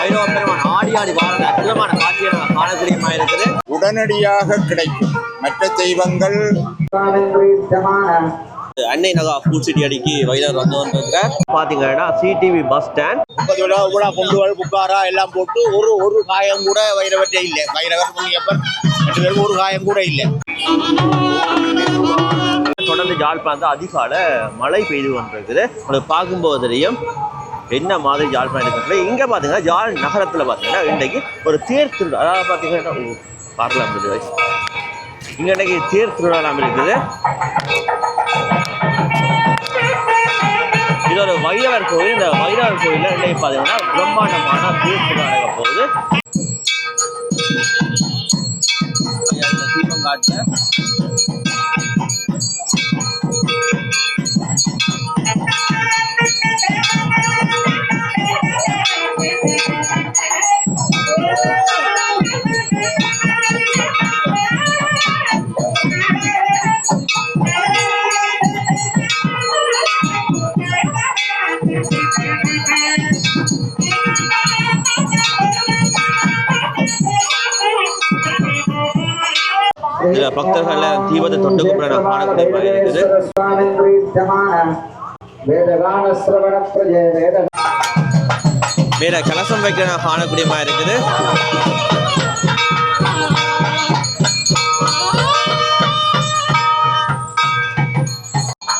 வைரவ பெருமான் ஆடி ஆடி வாழ்ந்த அற்புதமான காட்சியை நம்ம காணக்கூடியமா இருக்குது. உடனடியாக கிடைக்கும். மற்ற தெய்வங்கள். அன்னை நகா ஃபுட் சிட்டி அடிக்கு வைரவர் வந்து வந்திருக்கிறார் பாத்தீங்கன்னா சிடிவி பஸ் ஸ்டாண்ட் முப்பது விழா கூட குண்டுகள் புக்காரா எல்லாம் போட்டு ஒரு ஒரு காயம் கூட வைரவற்றே இல்லை. வைரவர் முனியப்பர் ரெண்டு பேரும் ஒரு காயம் கூட இல்லை. தொடர்ந்து யாழ்ப்பாணத்தில் அதிகால மழை பெய்து கொண்டிருக்குது. உங்களுக்கு பார்க்கும்போது தெரியும். என்ன மாதிரி யாழ்ப்பாணம் இருக்கிறது இங்கே பார்த்தீங்கன்னா யாழ் நகரத்தில் பார்த்தீங்கன்னா இன்றைக்கு ஒரு தேர் திருவிழா. அதாவது பார்த்தீங்கன்னா பார்க்கலாம் இருக்குது இங்கே இன்றைக்கி தேர் திருவிழா இருக்குது? இது ஒரு வைரவர் கோயில் இந்த வைரவர் கோயிலில் இன்றைக்கு பார்த்தீங்கன்னா பிரம்மாண்டமான தேர் திருவிழா நடக்க போகுது. தீபம் காட்டுல பக்தர்கள் தீபத்தை தொண்டு கும்பிட நான் காணக்கூடிய இருக்குது. வேற கலசம் வைக்க நான் காணக்கூடிய மாதிரி இருக்குது.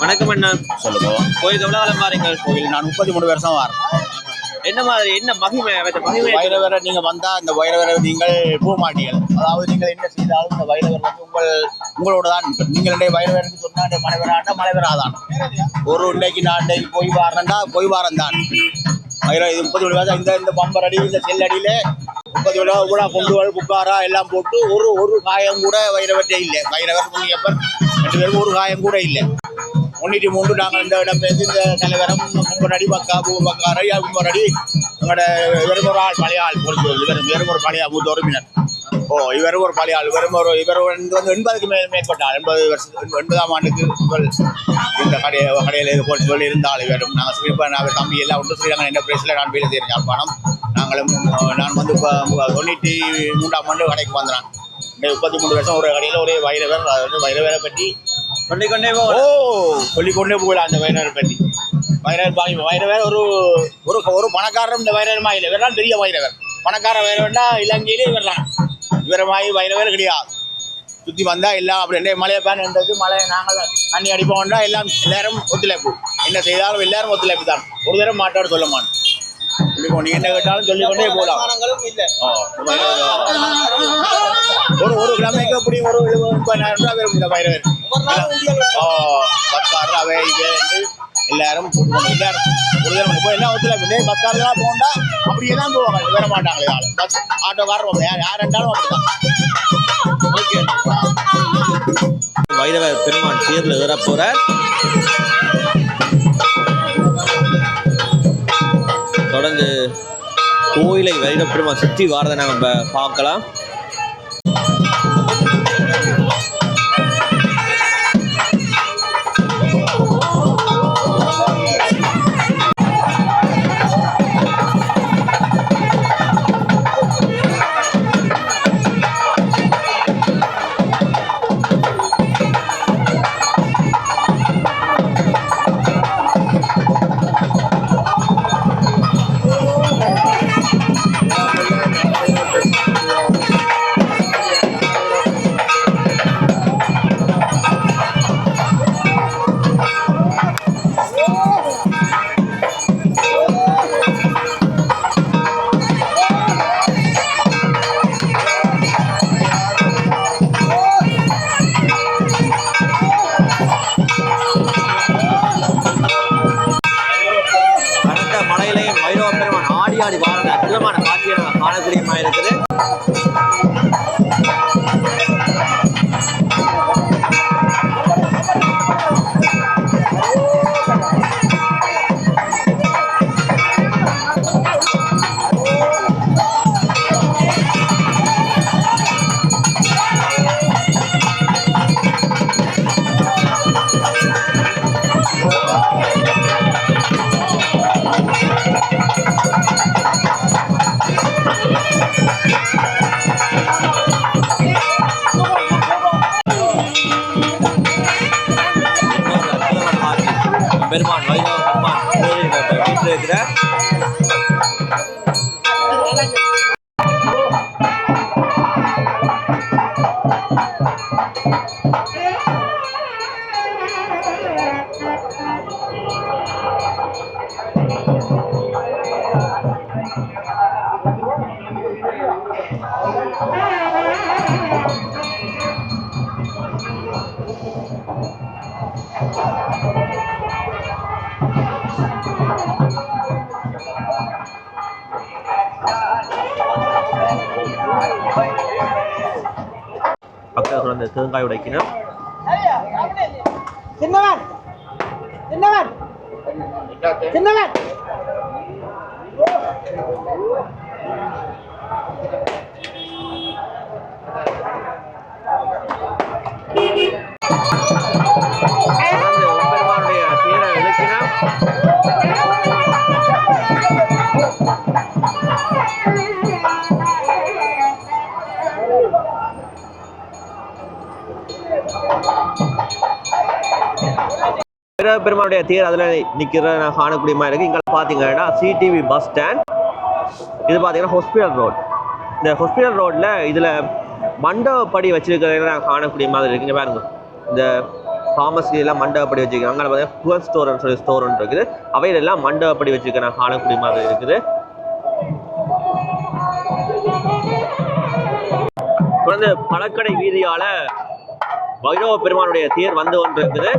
வணக்கம் அண்ணா. சொல்லுங்க. கோயில் எவ்வளவு காலம் பாருங்க கோயில். நான் முப்பத்தி மூணு வருஷம் வரேன். என்ன மாதிரி என்ன மகிமை மகிமை வைரவரை நீங்க வந்தா இந்த வைரவரை நீங்கள் போக மாட்டீர்கள் அதாவது நீங்கள் என்ன செய்தாலும் இந்த வைரவர் வந்து உங்கள் உங்களோட தான் நிற்கும். நீங்கள் இன்றைய வைரவருக்கு சொன்னா இன்றைய மலைவராண்டா மலைவராதான் ஒரு இன்னைக்கு நான் இன்றைக்கு போய் வாரேன்டா போய் வாரம் தான் வைரம் இது முப்பது விழா இந்த இந்த பம்பர் அடி இந்த செல்லடியில முப்பது விழா கூட குண்டுகள் புக்காரா எல்லாம் போட்டு ஒரு ஒரு காயம் கூட வைரவற்றே இல்லை. வைரவர் முனியப்பர் ரெண்டு பேரும் ஒரு காயம் கூட இல்லை. முன்னூற்றி மூன்று நாங்கள் இந்த இடம் பேசி இந்த தலைவரம் கும்பரடி பக்கா பூ பக்காரை அடி எங்களோட இவரும் ஒரு ஆள் பழைய ஆள் பொறுத்து இவர் இவரும் ஒரு பழைய மூத்த உறுப்பினர் ஓ இவரும் ஒரு பழைய ஆள் இவரும் ஒரு இவர் வந்து வந்து எண்பதுக்கு மே மேற்பட்ட ஆள் எண்பது வருஷம் எண்பதாம் ஆண்டுக்கு இந்த கடை கடையில் இது போல் சொல்லி இருந்தால் இவரும். நாங்கள் ஸ்ரீபா நாங்கள் தம்பி எல்லாம் ஒன்று ஸ்ரீரங்கம் என்ன பிளேஸில் நான் வேலை செய்கிறேன் யாழ்ப்பாணம் நாங்களும் நான் வந்து இப்போ தொண்ணூற்றி மூன்றாம் ஆண்டு கடைக்கு வந்தேன். முப்பத்தி மூணு வருஷம் ஒரு கடையில் ஒரே வைரவர் அது வந்து வைரவரை பற்றி சொல்லிக்கொண்டே போக ஓ சொல்லிக்கொண்டே போகலாம் அந்த வைரவரை பற்றி வைரவர் பாய் வைரவர் ஒரு ஒரு ஒரு பணக்காரர் இந்த வைரவர் மாயில் இவரெல்லாம் பெரிய வைரவர் பணக்கார வைரவர்னா இலங்கையிலே இவரெல்லாம் இவர மாய் வைரவர் கிடையாது சுற்றி வந்தால் எல்லாம் அப்படி என்ன மலையை பேன் என்றது மழையை நாங்கள் தண்ணி அடிப்போம்னா எல்லாம் எல்லாரும் ஒத்துழைப்பு என்ன செய்தாலும் எல்லாரும் ஒத்துழைப்பு தான் ஒரு தடவை மாட்டாடு சொல்ல மாட்டோம் சொல்லி நீ என்ன கேட்டாலும் சொல்லிக்கொண்டே போகலாம் ஒரு ஒரு கிழமைக்கு அப்படி ஒரு எழுபது முப்பதாயிரம் ரூபாய் வரும் இந்த வைரவர் பத்தாறு அவை என்று எல்லாரும் போட்டுக்கணும் எல்லாரும் ஒரு தடவை இப்போ எல்லாம் ஒத்துல இல்லை பத்தாறுலாம் போண்டா? அப்படியே தான் போவாங்க. வர மாட்டாங்களே ஆள் பஸ் ஆட்டோக்காரர் யார் யார் ரெண்டாலும் அப்படிதான் ஓகே வைரவர் பெருமான் தேர்ல ஏற போறார். தொடர்ந்து கோயிலை வைர பெருமான் சுற்றி வாரதை நம்ம பார்க்கலாம். பெருமான் வைணவ பெருமான் வீட்டில் இருக்கிற பெருமானுடைய தேர் அதில் நிற்கிற காணக்கூடிய மாதிரி இருக்குது இங்கே பார்த்தீங்கன்னா சிடிவி பஸ் ஸ்டாண்ட் இது பார்த்தீங்கன்னா ஹாஸ்பிட்டல் ரோட் இந்த ஹாஸ்பிட்டல் ரோட்டில் இதில் மண்டபப்படி வச்சுருக்கிறத நான் காணக்கூடிய மாதிரி இருக்குங்க பாருங்க. இந்த ஃபார்மசிலாம் மண்டபப்படி வச்சுருக்காங்க. அங்கே பார்த்தீங்கன்னா புவன் ஸ்டோர்னு சொல்லி ஸ்டோர் ஒன்று இருக்குது. அவையிலெல்லாம் மண்டபப்படி வச்சிருக்க நான் காணக்கூடிய மாதிரி இருக்குது. தொடர்ந்து பழக்கடை வீதியால வைரவ பெருமானுடைய தேர் வந்து கொண்டிருக்குது.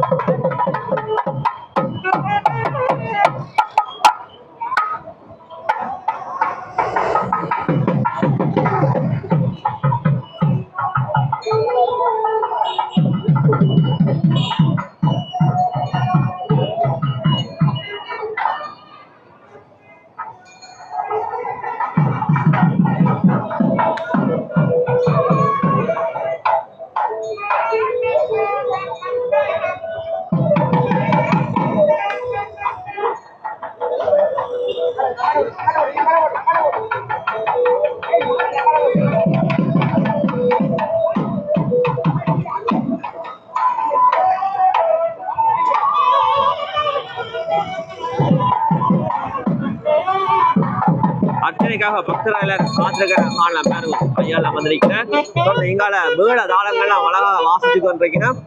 இருக்குது அர்ச்சனைக்காக பக்தர்கள் காத்திருக்கிற காணலாம் பாருங்க ஐயாலாம் வந்திருக்கிறேன் தொடர்ந்து இங்கால மேல தாளங்கள்லாம் அழகாக வாசிச்சு கொண்டிருக்கிறேன்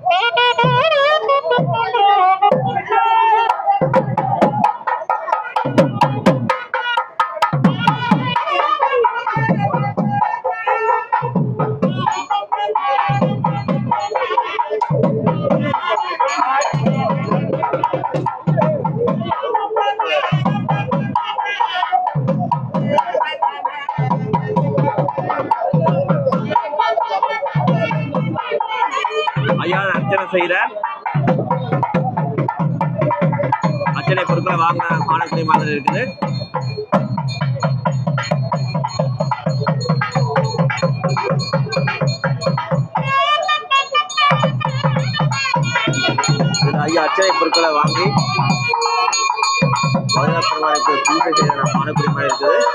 அர்ச்சனை பொருட்களை வாங்கி மதுரை பெருமானுக்கு பூஜை செய்ய நான் காணக்கூடிய மாதிரி இருக்குது.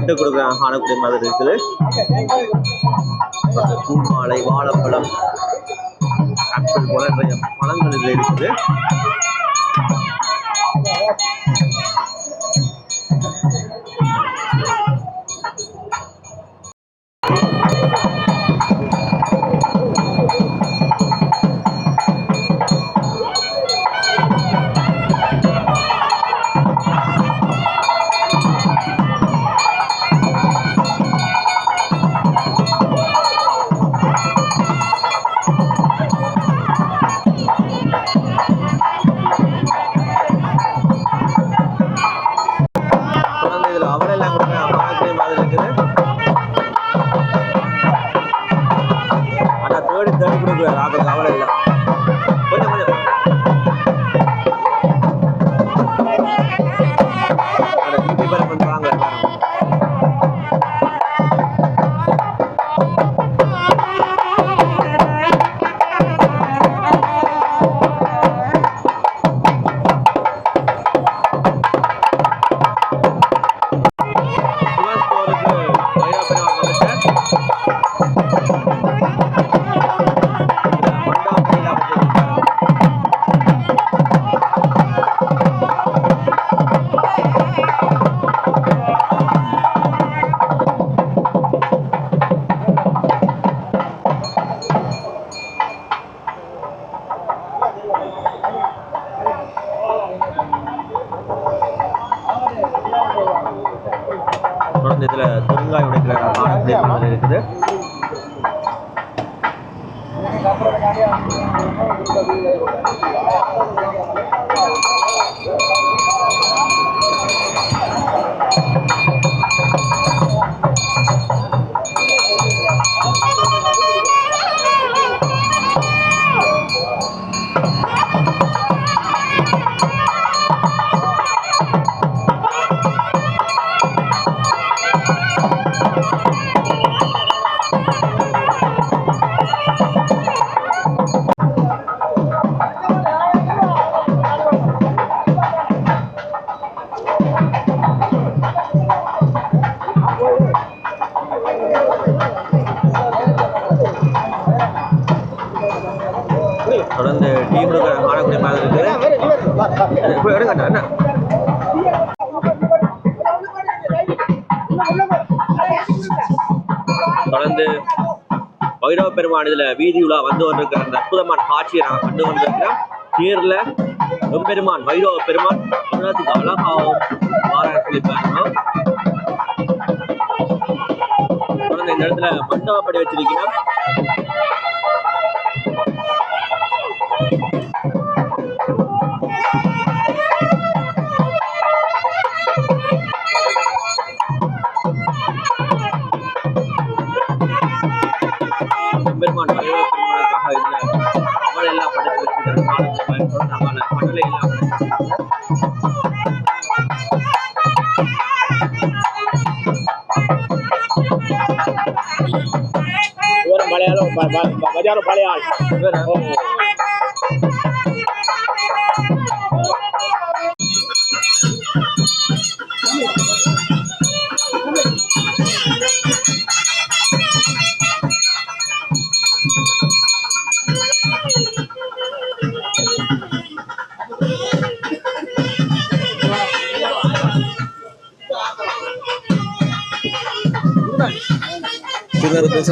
பட்டு கொடுக்குறாங்க காணக்கூடிய மாதிரி இருக்குது. பூமாலை வாழைப்பழம் ஆப்பிள் போல நிறைய பழங்கள் இதில் இருக்குது. பெருமான் இதுல வீதி உலா வந்து கொண்டிருக்கிற அந்த அற்புதமான காட்சியை நாங்கள் கண்டு கொண்டிருக்கிறோம் நேரில் எம்பெருமான் வைரவ பெருமான் தமிழகத்துக்கு அழகாகவும் பாராட்டி பாருங்க தொடர்ந்து இந்த இடத்துல மண்டபப்படி வச்சிருக்கிறோம்.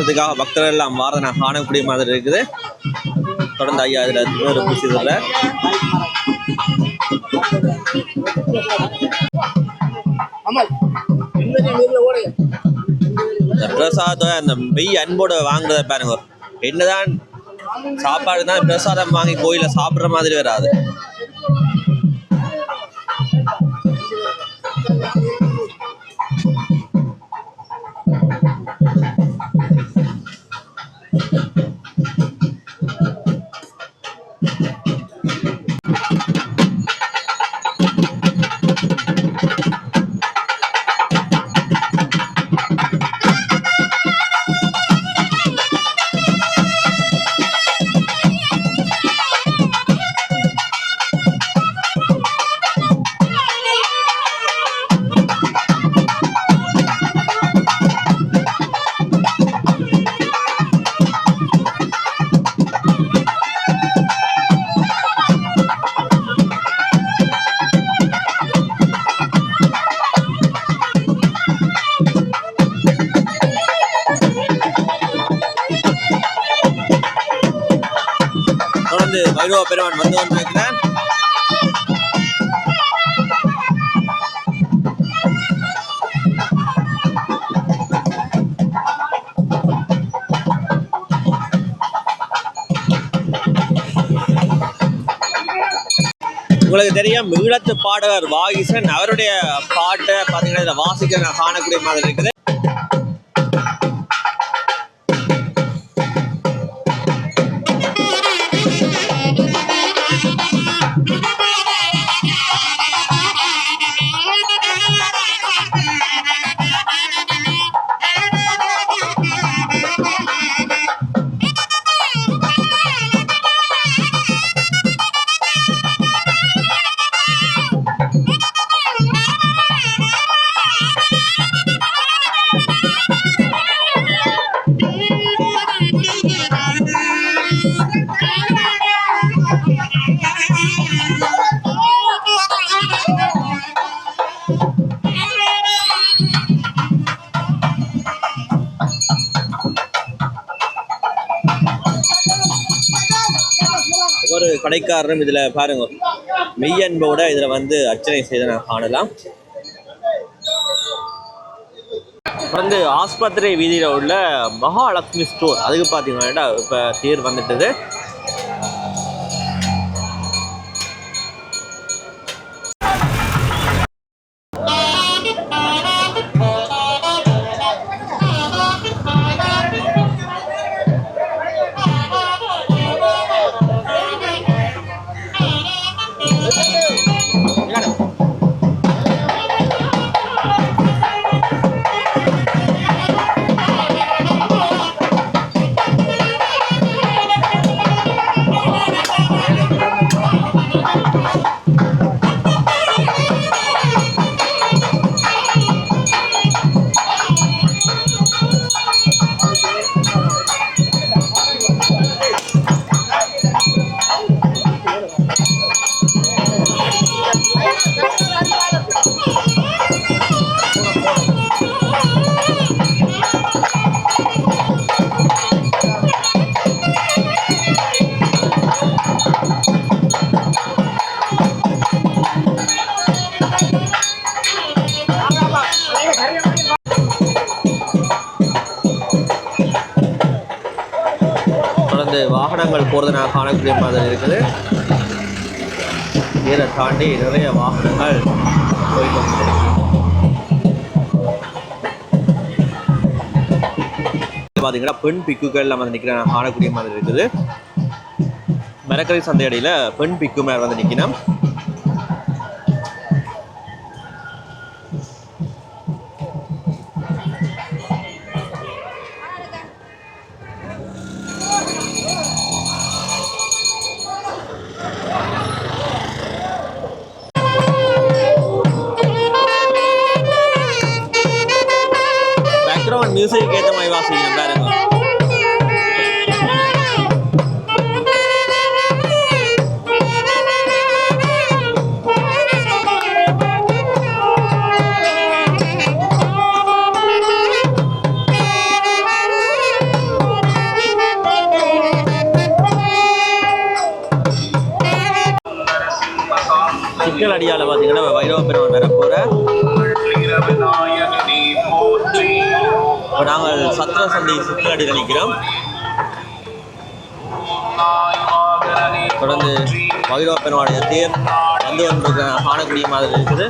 திருநெல் பூசத்துக்காக பக்தர்கள் எல்லாம் வாரதை நான் காணக்கூடிய மாதிரி இருக்குது. தொடர்ந்து ஐயா இதுல திருநெல் பூசியதில் இந்த பிரசாதம் அந்த மெய் அன்போட வாங்குறத பாருங்க. என்னதான் சாப்பாடு தான் பிரசாதம் வாங்கி கோயில சாப்பிடுற மாதிரி வராது. தொடர்ந்து பெருமான் வந்து கொண்டிருக்கிறார் உங்களுக்கு தெரியும் ஈழத்து பாடகர் வாகிசன் அவருடைய பாட்டை பார்த்தீங்கன்னா இதில் வாசிக்க நான் காணக்கூடிய மாதிரி இருக்குது. கடைக்காரரும் இதில் பாருங்க. மெய்யன்போட இதில் வந்து அர்ச்சனை செய்த நான் காணலாம். வந்து ஆஸ்பத்திரி வீதியில் உள்ள மகாலட்சுமி ஸ்டோர் அதுக்கு பார்த்தீங்கன்னா இப்போ தேர் வந்துட்டது. காணக்கூடிய மாதிரி இருக்குது நீரை தாண்டி நிறைய வாகனங்கள் போய்கொண்டிருக்கு பார்த்தீங்கன்னா பெண் பிக்குகள் நம்ம நிற்கிற காணக்கூடிய மாதிரி இருக்குது. மரக்கரை சந்தையடியில் பெண் பிக்கு மேலே வந்து நிற்கணும் இப்போ நாங்கள் சத்திர சந்தை சிக்கல் அடியில் நிற்கிறோம் தொடர்ந்து வைரவ பெருமானுடைய தேர் வந்து ஒன்று காணக்கூடிய மாதிரி இருக்குது.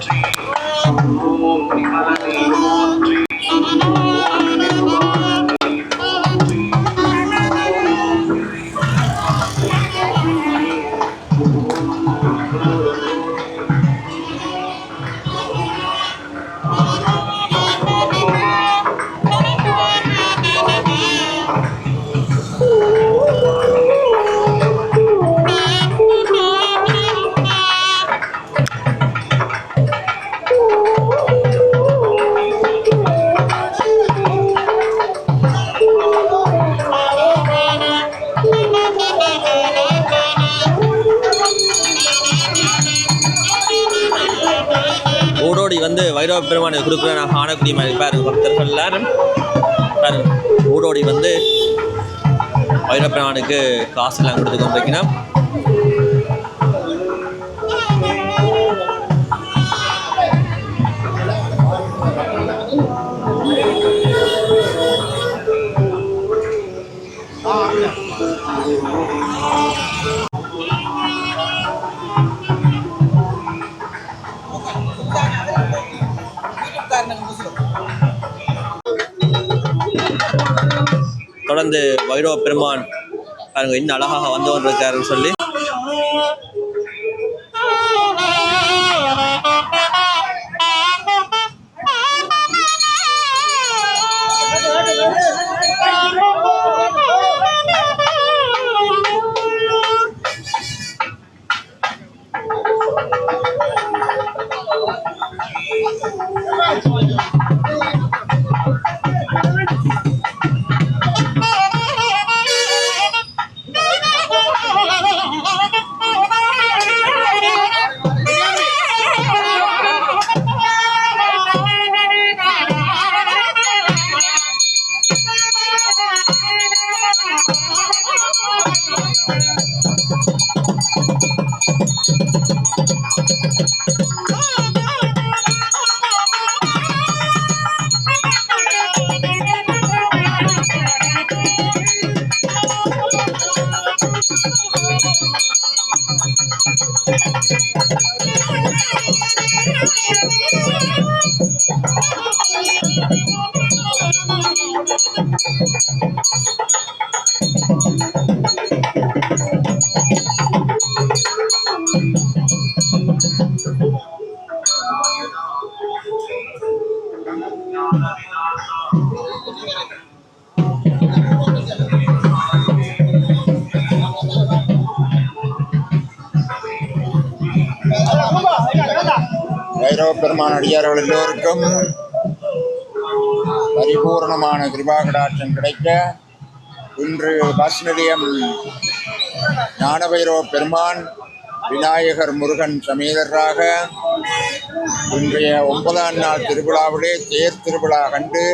ஓடோடி வந்து வைரவ பெருமானை கொடுக்குற நான் காணக்கூடிய மாதிரி பாருங்க பக்தர்கள் எல்லாரும். பாருங்க. ஓடோடி வந்து வைரவ பெருமானுக்கு காசெல்லாம் கொடுத்து கொண்டிருக்கணும் தொடர்ந்து வைரவ பெருமான் பாருங்க இன்னும் அழகாக வந்து கொண்டிருக்காருன்னு சொல்லி அடியார்கள் எல்லோருக்கும் பரிபூர்ணமான கிருபாகடாட்சம் கிடைக்க இன்று பஸ் நிலையம் ஞானபைரவ பெருமான் விநாயகர் முருகன் சமேதராக இன்றைய ஒன்பதாம் நாள் திருவிழாவிலே தேர் திருவிழா கண்டு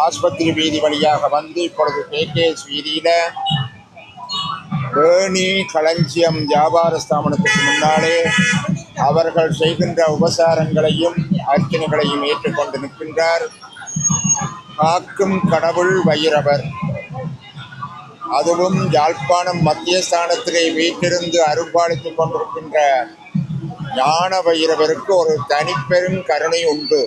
ஆஸ்பத்திரி வீதி வழியாக வந்து இப்பொழுது கேகேஎஸ் வீதியில வேணி களஞ்சியம் வியாபார ஸ்தாபனத்துக்கு முன்னாலே அவர்கள் செய்கின்ற உபசாரங்களையும் அர்ச்சனைகளையும் ஏற்றுக்கொண்டு நிற்கின்றார். காக்கும் கடவுள் வைரவர் அதுவும் யாழ்ப்பாணம் மத்திய ஸ்தானத்திலே வீட்டிலிருந்து அருள்பாலித்துக் கொண்டிருக்கின்ற ஞான வைரவருக்கு ஒரு தனிப்பெரும் கருணை உண்டு.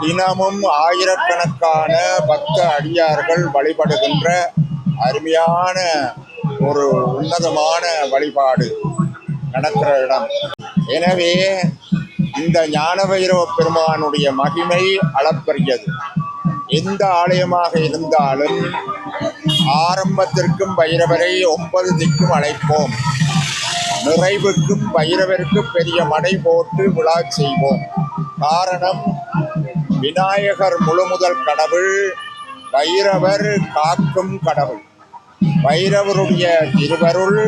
தினமும் ஆயிரக்கணக்கான பக்த அடியார்கள் வழிபடுகின்ற அருமையான ஒரு உன்னதமான வழிபாடு. நடக்கிற இடம். எனவே இந்த ஞான பெருமானுடைய மகிமை அளப்பரியது. எந்த ஆலயமாக இருந்தாலும் ஆரம்பத்திற்கும் பைரவரை ஒன்பது திக்கும் அழைப்போம். நிறைவுக்கும் பைரவருக்கு பெரிய மடை போட்டு விழா செய்வோம். காரணம் விநாயகர் முழுமுதல் கடவுள் பைரவர் காக்கும் கடவுள். பைரவருடைய திருவருள்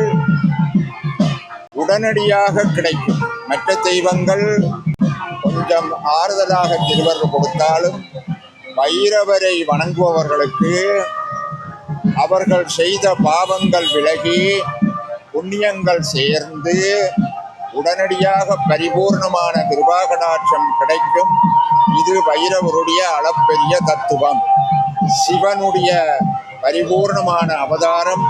உடனடியாக கிடைக்கும். மற்ற தெய்வங்கள் கொஞ்சம் ஆறுதலாக திருவர்கள் கொடுத்தாலும் வைரவரை வணங்குபவர்களுக்கு அவர்கள் செய்த பாவங்கள் விலகி புண்ணியங்கள் சேர்ந்து உடனடியாக பரிபூர்ணமான கிருபாகடாட்சம் கிடைக்கும். இது வைரவருடைய அளப்பெரிய தத்துவம். சிவனுடைய பரிபூர்ணமான அவதாரம்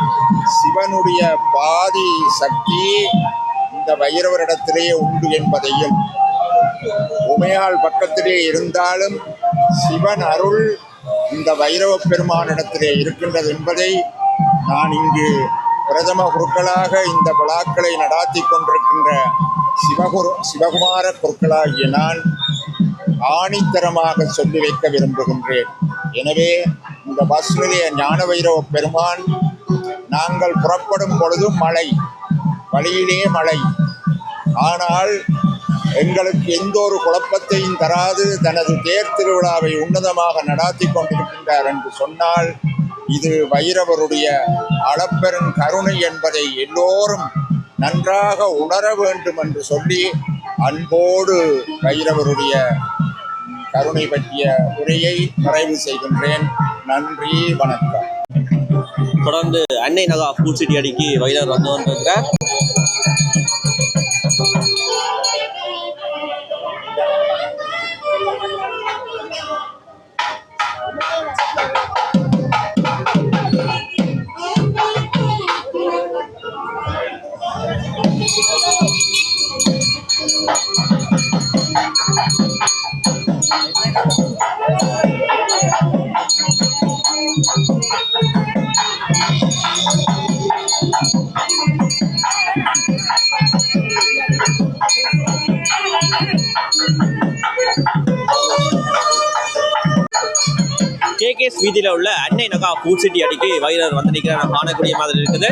சிவனுடைய பாதி சக்தி இந்த வைரவரிடத்திலேயே உண்டு என்பதையும் உமையால் பக்கத்திலே இருந்தாலும் சிவன் அருள் இந்த வைரவ பெருமானிடத்திலே இருக்கின்றது என்பதை நான் இங்கு பிரதம குருக்களாக இந்த விழாக்களை நடாத்தி கொண்டிருக்கின்ற சிவகுரு சிவகுமார குருக்களாகிய நான் ஆணித்தரமாக சொல்லி வைக்க விரும்புகின்றேன். எனவே இந்த பஸ் நிலைய ஞான வைரவ பெருமான் நாங்கள் புறப்படும் பொழுது மழை வழியிலே மழை. ஆனால் எங்களுக்கு எந்த ஒரு குழப்பத்தையும் தராது. தனது தேர் திருவிழாவை உன்னதமாக நடாத்தி கொண்டிருக்கின்றார் என்று சொன்னால் இது வைரவருடைய அளப்பெரும் கருணை என்பதை எல்லோரும் நன்றாக உணர வேண்டும் என்று சொல்லி அன்போடு வைரவருடைய கருணை பற்றிய உரையை நிறைவு செய்கின்றேன். நன்றி வணக்கம். தொடர்ந்து அன்னை நகா ஃபுட் சிட்டி அடிக்கு வயதாக வந்து கொண்டிருக்கிறார் வீதியில் உள்ள அன்னை நகா ஃபுட் சிட்டி அடிக்கு வைரர் வந்து நிற்கிற காணக்கூடிய மாதிரி இருக்குது.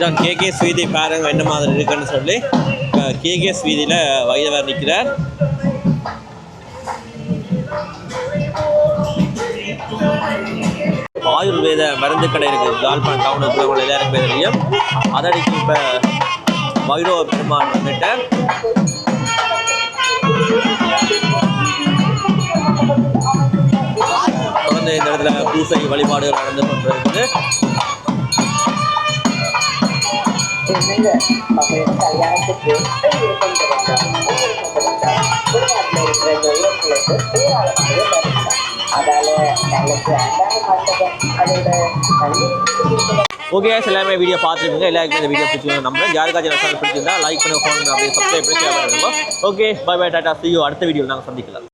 இதான் கேகேஎஸ் வீதி பாருங்க என்ன மாதிரி இருக்குன்னு சொல்லி கேகேஎஸ் வீதியில் வைரவர் நிற்கிறார் ஆயுர்வேத மருந்து கடை இருக்குது. யாழ்ப்பாணம் டவுனுக்கு உள்ள எல்லாரும் பேர்லையும் அதடிக்கு இப்போ வைரவ பெருமான் வந்துட்டார். தொடர்ந்து இந்த இடத்துல பூசை வழிபாடுகள் நடந்து கொண்டிருக்குது. எங்க மகளிர் கல்யாணத்துக்கு கொண்டு கொண்டு இருக்கிற இந்த உறவுகளுக்கு ஏராளமாகவே வருகிறார் அதால மண்டபம் அதோட நல்ல ஓகே எல்லாமே வீடியோ பார்த்துருக்கீங்க எல்லாருக்குமே இந்த வீடியோ பிடிச்சிருங்க நம்புறேன் யாருக்காச்சும் ரெஸ்டாரண்ட் பிடிச்சிருந்தா லைக் பண்ணி ஃபோன் அப்படி சப்ஸ்கிரைப் பண்ணி ஷேர் பண்ணுங்க okay bye bye tata see அடுத்த வீடியோ நாங்கள் சந்திக்கலாம்